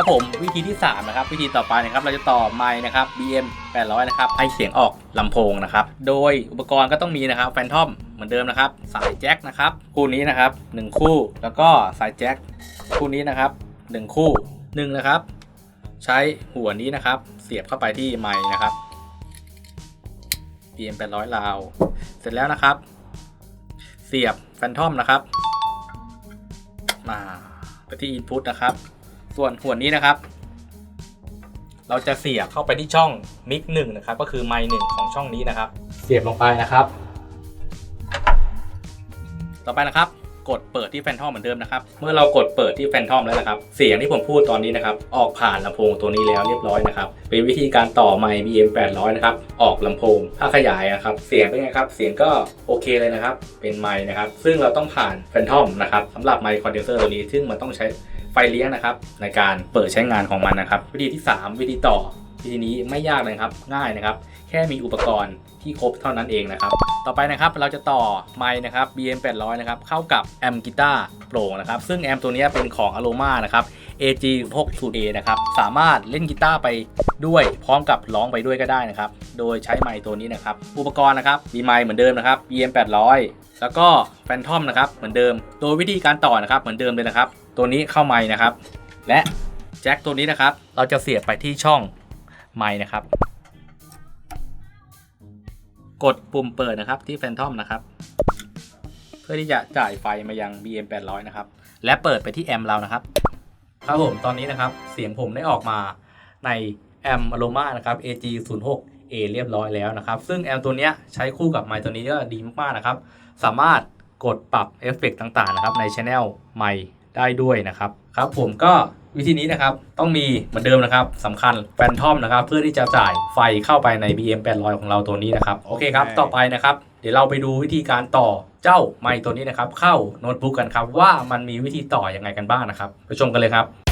ครับผมวิธีที่ 3 นะครับ วิธีต่อไปนะครับเราจะต่อไมค์นะครับ BM 800 นะครับให้เสียงออกลำโพงนะครับ โดยอุปกรณ์ก็ต้องมีนะครับแฟนทอมเหมือนเดิมนะครับ สายแจ็คนะครับ คู่นี้นะครับหนึ่งคู่แล้วก็สายแจ็คคู่นี้นะครับหนึ่งคู่หนึ่งนะครับ ใช้หัวนี้นะครับ เสียบเข้าไปที่ไมค์นะครับ BM 800ลาวเสร็จแล้วนะครับ เสียบแฟนทอมนะครับมาไปที่ input นะครับ ส่วนหัวนี้นะครับ เราจะเสียบเข้าไปที่ช่องมิกหนึ่งนะครับ ก็คือไมค์หนึ่งของช่องนี้นะครับ เสียบลงไปนะครับ ต่อไปนะครับ กดเปิดที่แฟนทอมเหมือนเดิมนะครับ เมื่อเรากดเปิดที่แฟนทอมแล้วนะครับ เสียงที่ผมพูดตอนนี้นะครับ ออกผ่านลำโพงตัวนี้แล้วเรียบร้อยนะครับ เป็นวิธีการต่อไมค์ BM 800นะครับ ออกลำโพง ถ้าขยายนะครับ เสียงเป็นไงครับ เสียงก็โอเคเลยนะครับ เป็นไมค์นะครับ ซึ่งเราต้องผ่านแฟนทอมนะครับสำหรับไมค์คอนเดนเซอร์ตัวนี้ ซึ่งมันต้องใช้ ไฟเลี้ยงนะครับ ในการเปิดใช้งานของมันนะครับ วิธีที่ 3 วิธีต่อวิธีนี้ไม่ยากเลยครับง่ายนะครับ แค่มีอุปกรณ์ที่ครบเท่านั้นเองนะครับ ต่อไปนะครับเราจะต่อไมค์นะครับ BM 800นะครับเข้ากับแอมกีตาร์โปร่งนะครับ ซึ่งแอมตัวนี้เป็นของ Aroma นะครับ AG 6 2 A นะครับสามารถเล่นกีตาร์ไปด้วยพร้อมกับร้องไปด้วยก็ได้นะครับ โดยใช้ไมค์ตัวนี้นะครับ อุปกรณ์นะครับมีไมค์เหมือนเดิมนะครับ BM 800แล้วก็แฟนทอมนะครับเหมือนเดิม โดยวิธีการต่อนะครับเหมือนเดิมเลยนะครับ ตัวนี้เข้าไมค์นะครับ และแจ็คตัวนี้นะครับ เราจะเสียบไปที่ช่องไมค์นะครับ กดปุ่มเปิดนะครับที่แฟนทอมนะครับ เพื่อที่จะจ่ายไฟมายัง BM 800นะครับ และเปิดไปที่แอมเรานะครับ ครับผมตอนนี้นะครับ เสียงผมได้ออกมาในแอม Aroma นะครับ AG 0 6 A เรียบร้อยแล้วนะครับ ซึ่งแอมตัวนี้ใช้คู่กับไมค์ตัวนี้ก็ดีมากๆนะครับ สามารถกดปรับเอฟเฟกต์ต่างๆนะครับในช anel ไมค์ ได้ด้วยนะครับครับผมก็วิธีนี้นะครับต้องมีเหมือนเดิมนะครับสำคัญแฟนทอมนะครับเพื่อที่จะจ่ายไฟเข้าไปใน BM 800ของเราตัวนี้นะครับโอเคครับต่อไปนะครับ เดี๋ยวเราไปดูวิธีการต่อเจ้าไมค์ตัวนี้นะครับ เข้าโน้ตบุ๊กกันครับว่ามันมีวิธีต่อยังไงกันบ้างนะครับไปชมกันเลยครับ